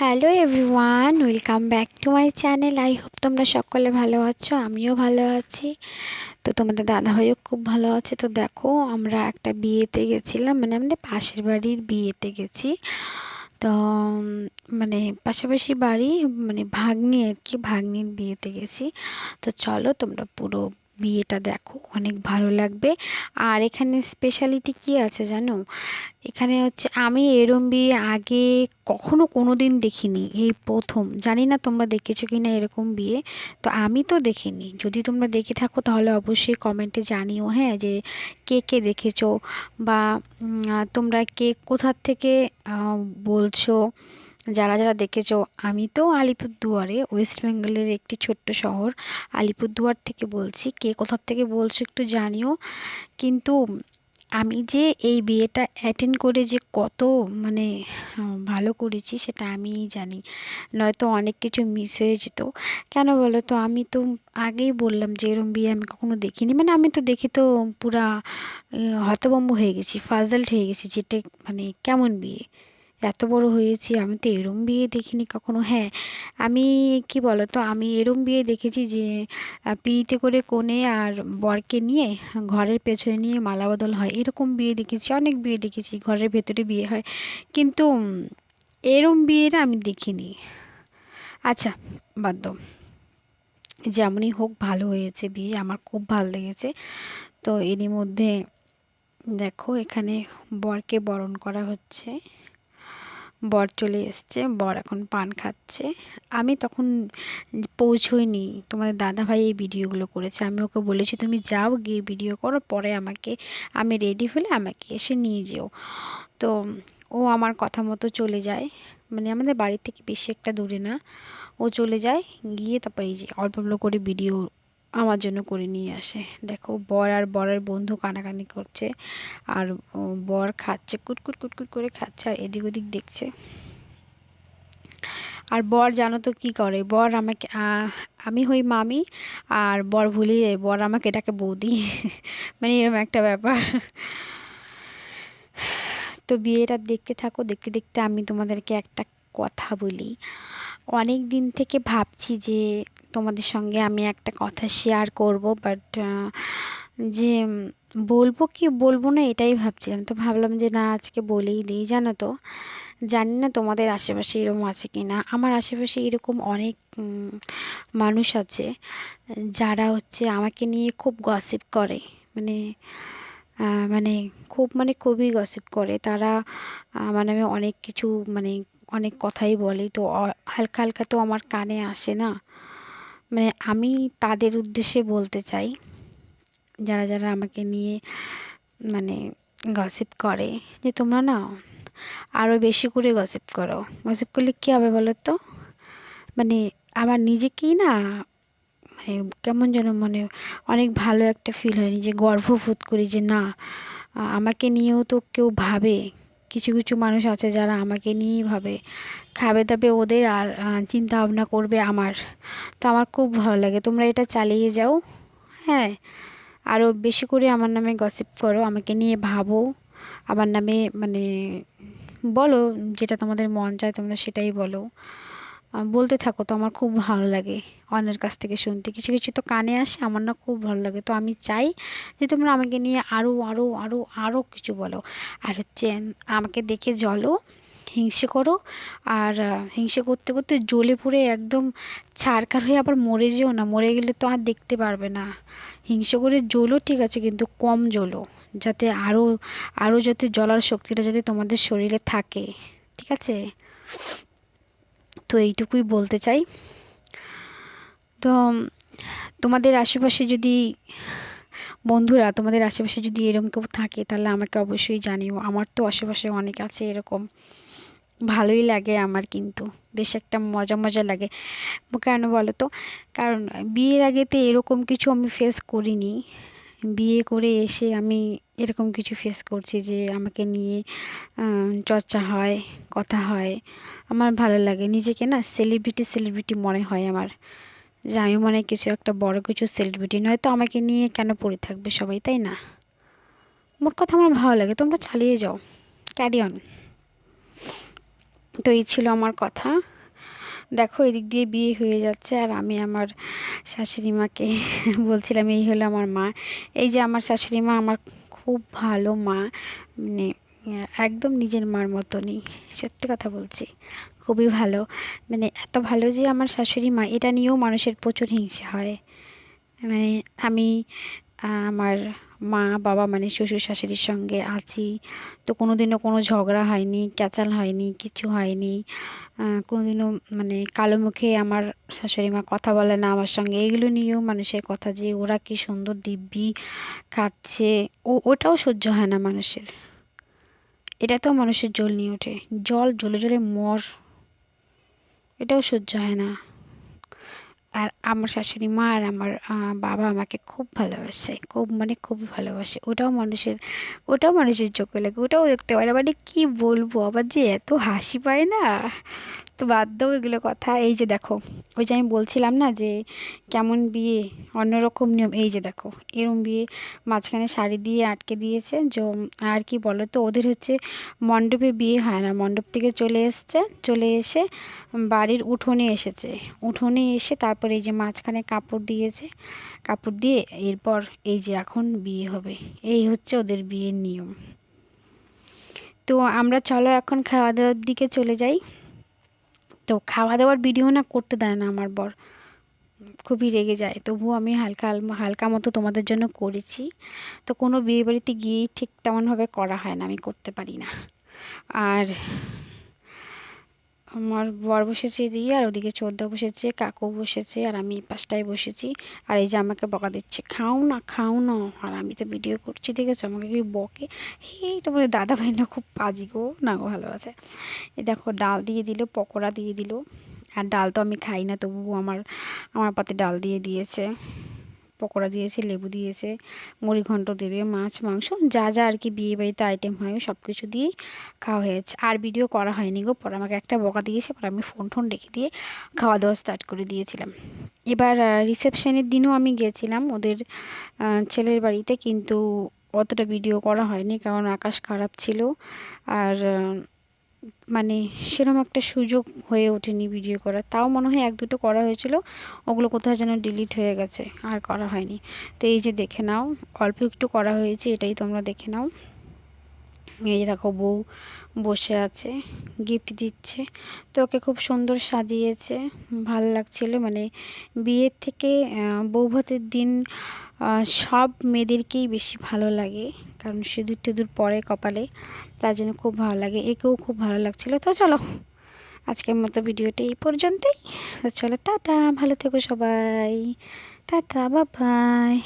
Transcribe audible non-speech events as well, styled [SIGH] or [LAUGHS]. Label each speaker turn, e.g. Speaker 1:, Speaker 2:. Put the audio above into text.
Speaker 1: Hello everyone welcome back to my channel I hope তোমরা সকলে ভালো আছো, আমিও ভালো আছি। তো তোমাদের দাদাভাইও খুব ভালো আছে। তো দেখো, আমরা একটা বিয়েতে গেছিলাম মানে আমাদের পাশের বাড়ির বিয়েতে গেছি। তো মানে পাশাপাশি বাড়ি মানে ভাগ্নি আর কি, ভাগ্নির বিয়েতে গেছি। তো চলো, তোমরা পুরো বিয়েটা দেখো, অনেক ভালো লাগবে। আর এখানে স্পেশালিটি কি আছে জানো? এখানে হচ্ছে আমি এরম বিয়ে আগে কখনো কোনো দিন দেখিনি, এই প্রথম। জানি না তোমরা দেখেছ কি না এরকম বিয়ে, তো আমি তো দেখিনি। যদি তোমরা দেখে থাকো তাহলে অবশ্যই কমেন্টে জানিও হ্যাঁ যে কে কে দেখেছ? বা তোমরা কে কোথার থেকে বলছো? যারা যারা দেখেছ, আমি তো আলিপুরদুয়ারে, ওয়েস্ট বেঙ্গলের একটি ছোট্ট শহর। আলিপুরদুয়ার থেকে বলছি, কে কোথার থেকে বলছো একটু জানিও। কিন্তু আমি যে এই বিয়েটা অ্যাটেন্ড করে যে কত মানে ভালো করেছি সেটা আমিই জানি। নয়তো অনেক কিছু মিস হয়ে যেত। কেন বলো তো, আমি তো আগেই বললাম যে এরম বিয়ে আমি কখনো দেখিনি। মানে আমি তো দেখি তো পুরা হতভম্ব হয়ে গেছি ফাজল্ট হয়ে গেছি যেটা মানে কেমন বিয়ে। এত বড় হয়েছি, আমি তো এরম বিয়ে দেখিনি কখনো। হ্যাঁ আমি কি বলো তো আমি এরম বিয়ে দেখেছি যে পিড়িতে করে কোণে আর বরকে নিয়ে, ঘরের পেছনে নিয়ে মালা বদল হয়। এরকম বিয়ে দেখেছি, অনেক বিয়ে দেখেছি, ঘরের ভেতরে বিয়ে হয়। কিন্তু এরম বিয়েটা আমি দেখিনি। আচ্ছা বাদ দাও। যেমনই হোক, ভালো হয়েছে বিয়ে, আমার খুব ভালো লেগেছে। তো এরই মধ্যে দেখো, এখানে বরকে বরণ করা হচ্ছে। বর চলে এসছে, বর এখন পান খাচ্ছে। আমি তখন পৌঁছইনি, তোমাদের দাদাভাই এই ভিডিওগুলো করেছে। আমি ওকে বলেছি, তুমি যাও গিয়ে ভিডিও করো, পরে আমাকে, আমি রেডি হলে আমাকে এসে নিয়ে যেও। তো ও আমার কথা মতো চলে যায়। মানে আমাদের বাড়ি থেকে বেশি একটা দূরে না। ও চলে যায়, গিয়ে তারপরে এই যে অল্প অল্প করে ভিডিও আমার জন্য করে নিয়ে আসে। দেখো, বর আর বরের বন্ধু কানাকানি করছে আর বর খাচ্ছে, কুটকুট কুটকুট করে খাচ্ছে আর এদিক ওদিক দেখছে। আর বর জানো তো কী করে? বর আমাকে আমি হই মামি আর বর ভুলে যায়, বর আমাকে এটাকে বৌদি। মানে এরকম একটা ব্যাপার। তো বিয়েটা দেখতে থাকো, দেখতে দেখতে আমি তোমাদেরকে একটা কথা বলি। অনেক দিন থেকে ভাবছি যে তোমাদের সঙ্গে আমি একটা কথা শেয়ার করব বাট যে বলব কি বলব না এটাই ভাবছিলাম। তো ভাবলাম যে না, আজকে বলেই দিই, জানো তো? জানি না তোমাদের আশেপাশে এরকম আছে কি না আমার আশেপাশে এরকম অনেক মানুষ আছে, যারা হচ্ছে আমাকে নিয়ে খুব গসিপ করে। মানে মানে খুব মানে খুবই গসিপ করে। তারা মানে আমি অনেক কিছু মানে অনেক কথাই বলে, তো হালকা হালকা তো আমার কানে আসে না। মানে আমি তাদের উদ্দেশ্যে বলতে চাই, যারা যারা আমাকে নিয়ে মানে গসিপ করে, যে তোমরা না আরও বেশি করে গসিপ করো। গসিপ করলে কী হবে বলো তো মানে আমার নিজেকেই না মানে কেমন যেন মানে অনেক ভালো একটা ফিল হয়, নিজে গর্ববোধ করি যে না আমাকে নিয়েও তো কেউ ভাবে। কিছু কিছু মানুষ আছে যারা আমাকে নিয়েই ভাবে। খাবে দাবে ওদের আর চিন্তা ভাবনা করবে আমার। তো আমার খুব ভালো লাগে। তোমরা এটা চালিয়ে যাও। হ্যাঁ আরও বেশি করে আমার নামে গসিপ করো, আমাকে নিয়ে ভাবো। আমার নামে মানে বলো, যেটা তোমাদের মন চায় তোমরা সেটাই বলো। বলতে থাকো তো আমার খুব ভালো লাগে অন্যের কাছ থেকে শুনতে। কিছু কিছু তো কানে আসে, আমার না খুব ভালো লাগে। তো আমি চাই যে তোমরা আমাকে নিয়ে আরও আরও আরও আরও কিছু বলো। আর হচ্ছে আমাকে দেখে জলো হিংসে করো, আর হিংসে করতে করতে জ্বলে পুড়ে একদম ছাড়কার হয়ে আবার মরে যেও না। মরে গেলে তো আর দেখতে পারবে না। হিংসে করে জ্বলো ঠিক আছে, কিন্তু কম জ্বলো, যাতে আরও আরও যাতে জ্বলার শক্তিটা যাতে তোমাদের শরীরে থাকে। ঠিক আছে? তো এইটুকুই বলতে চাই। তো তোমাদের আশেপাশে যদি, বন্ধুরা, তোমাদের আশেপাশে যদি এরকম কেউ থাকে, তাহলে আমাকে অবশ্যই জানিও। আমার তো আশেপাশে অনেক আছে এরকম। ভালোই লাগে আমার কিন্তু। বেশ একটা মজা মজা লাগে। কেন বলো তো? কারণ, বিয়ের আগেতে এরকম কিছু আমি ফেস করিনি। বিয়ে করে এসে আমি এরকম কিছু ফেস করছি যে আমাকে নিয়ে চর্চা হয়, কথা হয়। আমার ভালো লাগে। নিজেকে না সেলিব্রিটি সেলিব্রিটি মনে হয় আমার। যে আমি মনে কিছু একটা বড় কিছু সেলিব্রিটি নয়তো আমাকে নিয়ে কেন পড়ে থাকবে সবাই, তাই না? মোট কথা আমার ভালো লাগে। তোমরা চালিয়ে যাও। ক্যারি অন তো এই ছিল আমার কথা। দেখো, এদিক দিয়ে বিয়ে হয়ে যাচ্ছে আর আমি আমার শাশুড়ি মাকে [LAUGHS] বলছিলাম, এই হলো আমার মা। এই যে আমার শাশুড়ি মা আমার খুব ভালো মা মানে একদম নিজের মার মতনই, সত্যি কথা বলছি, খুবই ভালো। মানে এত ভালো যে আমার শাশুড়ি মা এটা নিয়েও মানুষের প্রচুর হিংসা হয়। মানে আমি আমার মা, বাবা মানে শ্বশুর শাশুড়ির সঙ্গে আছি। তো কোনো দিনও কোনো ঝগড়া হয়নি, ক্যাচাল হয়নি, কিছু হয়নি। কোনো দিনও মানে কালো মুখে আমার শাশুড়ি মা কথা বলে না আমার সঙ্গে। এগুলো নিয়েও মানুষের কথা যে ওরা কি সুন্দর দিব্যি খাচ্ছে, ও, ওটাও সহ্য হয় না মানুষের। এটাতেও মানুষের জল নিয়ে ওঠে। জল জ্বলে জ্বলে মর। এটাও সহ্য হয় না। আর আমার শাশুড়ি মা আর আমার বাবা আমাকে খুব ভালোবাসে, খুব মানে খুব ভালোবাসে। ওটাও মানুষের ওটাও মানুষের চোখে লাগে, ওটাও দেখতে পারে। মানে কী বলব? আবার যে এত হাসি পায় না? তো বাদ দাও এগুলো কথা। এই যে দেখো, ওই যে আমি বলছিলাম না যে কেমন বিয়ে, অন্যরকম নিয়ম, এই যে দেখো, এরম বিয়ে মাঝখানে শাড়ি দিয়ে আটকে দিয়েছে। আর কি বলো তো ওদের হচ্ছে মণ্ডপে বিয়ে হয় না। মণ্ডপ থেকে চলে এসছে, চলে এসে বাড়ির উঠোনে এসেছে। উঠোনে এসে তারপর এই যে মাঝখানে কাপড় দিয়েছে, কাপড় দিয়ে এরপর এই যে এখন বিয়ে হবে। এই হচ্ছে ওদের বিয়ের নিয়ম। তো আমরা চলো এখন খাওয়া দাওয়ার দিকে চলে যাই। তো খাওয়া দাওয়ার ভিডিও না করতে দেয় না আমার বর। খুবই রেগে যায়। তবুও আমি হালকা হালকা মতো তোমাদের জন্য করেছি। তো কোনো বিয়ে বাড়িতে গিয়েই ঠিক তেমনভাবে করা হয় না, আমি করতে পারি না। আর আমার বর বসেছে এদিকে আর ওদিকে চোদ্দা বসেছে, কাকু বসেছে, আর আমি পাশটায় বসেছি। আর এই যে আমাকে বকা দিচ্ছে, খাও না খাও না। আর আমি তো ভিডিও করছি, ঠিক আছে? আমাকে কি বকে। এই তোমাদের দাদা ভাই না খুব পাজি গো। না গো, ভালো আছে। এই দেখো, ডাল দিয়ে দিল, পকোড়া দিয়ে দিল। আর ডাল তো আমি খাই না, তবুও আমার আমার পাতে ডাল দিয়ে দিয়েছে। পকোড়া দিয়েছে, লেবু দিয়েছে, মুড়ি ঘন্ট দেবে, মাছ, মাংস, যা যা আর কি বিয়ে বাড়িতে আইটেম হয় সব কিছু দিয়েই খাওয়া হয়েছে আর ভিডিও করা হয়নি গো, পরে আমাকে একটা বকা দিয়েছে, পরে আমি ফোন টোন রেখে দিয়ে খাওয়া দাওয়া স্টার্ট করে দিয়েছিলাম। এবার রিসেপশনের দিনও আমি গিয়েছিলাম ওদের ছেলের বাড়িতে, কিন্তু অতটা ভিডিও করা হয়নি কারণ আকাশ খারাপ ছিল। আর মানে সেরকম একটা সুযোগ হয়ে ওঠেনি ভিডিও করার। তাও মনে হয় এক দুটো করা হয়েছিল, ওগুলো কোথাও যেন ডিলিট হয়ে গেছে, আর করা হয়নি। তো এই যে দেখে নাও, অল্প একটু করা হয়েছে, এটাই তোমরা দেখে নাও। এই দেখো বউ বসে আছে গিফট দিচ্ছে। তো ওকে খুব সুন্দর সাজিয়েছে, ভালো লাগছিল। মানে বিয়ের থেকে বৌভাতের দিন সব মেয়েদেরকেই বেশি ভালো লাগে। কারণ সিঁদুর টিঁদুর পরে কপালে, তার জন্য খুব ভালো লাগে। একেও খুব ভালো লাগছিল। তো চলো, আজকের মতো ভিডিওটা এই পর্যন্তই। চলো, টাটা। ভালো থেকো সবাই। টাটা, বাবাই।